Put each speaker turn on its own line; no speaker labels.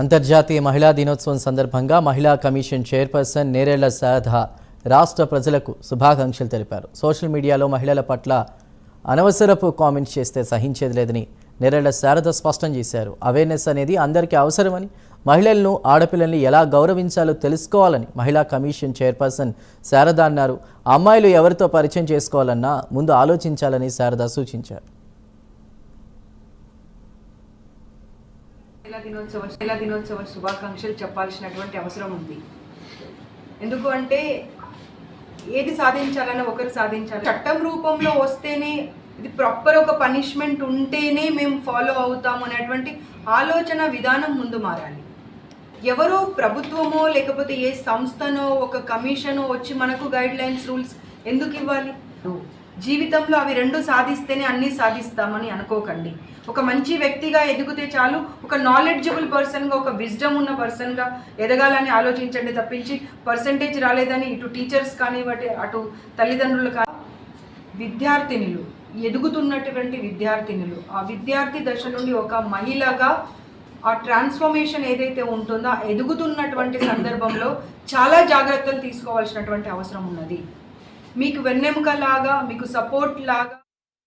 అంతర్జాతీయ మహిళా దినోత్సవం సందర్భంగా మహిళా కమిషన్ చైర్పర్సన్ నేరేళ్ళ శారద రాష్ట్ర ప్రజలకు శుభాకాంక్షలు తెలిపారు. సోషల్ మీడియాలో మహిళల పట్ల అనవసరపు కామెంట్స్ చేస్తే సహించేది లేదని నేరేళ్ళ శారద స్పష్టం చేశారు. అవేర్నెస్ అనేది అందరికీ అవసరమని మహిళలను ఆడపిల్లల్ని ఎలా గౌరవించాలో తెలుసుకోవాలని మహిళా కమిషన్ చైర్పర్సన్ శారద అన్నారు. అమ్మాయిలు ఎవరితో పరిచయం చేసుకోవాలన్నా ముందు ఆలోచించాలని శారద సూచించారు.
మహిళా దినోత్సవ మహిళా దినోత్సవ శుభాకాంక్షలు చెప్పాల్సినటువంటి అవసరం ఉంది. ఎందుకు అంటే ఏది సాధించాలన్నా ఒకరు సాధించాలి. చట్టం రూపంలో వస్తేనే ఇది ప్రాపర్ ఒక పనిష్మెంట్ ఉంటేనే మేము ఫాలో అవుతాము అనేటువంటి ఆలోచన విధానం ముందు మారాలి. ఎవరో ప్రభుత్వమో లేకపోతే ఏ సంస్థనో ఒక కమిషనో వచ్చి మనకు గైడ్ లైన్స్ రూల్స్ ఎందుకు ఇవ్వాలి? జీవితంలో అవి రెండు సాధిస్తేనే అన్నీ సాధిస్తామని అనుకోకండి. ఒక మంచి వ్యక్తిగా ఎదిగితే చాలు ఒక నాలెడ్జబుల్ పర్సన్గా ఒక విజ్డమ్ ఉన్న పర్సన్గా ఎదగాలని ఆలోచించండి తప్పించి పర్సంటేజ్ రాలేదని ఇటు టీచర్స్ కానివ్వటి అటు తల్లిదండ్రులు కా విద్యార్థినులు ఎదుగుతున్నటువంటి విద్యార్థినులు ఆ విద్యార్థి దశ నుండి ఒక మహిళగా ఆ ట్రాన్స్ఫర్మేషన్ ఏదైతే ఉంటుందో ఎదుగుతున్నటువంటి సందర్భంలో చాలా జాగ్రత్తలు తీసుకోవాల్సినటువంటి అవసరం ఉన్నది. మీకు వెన్నెముక లాగా మీకు సపోర్ట్ లాగా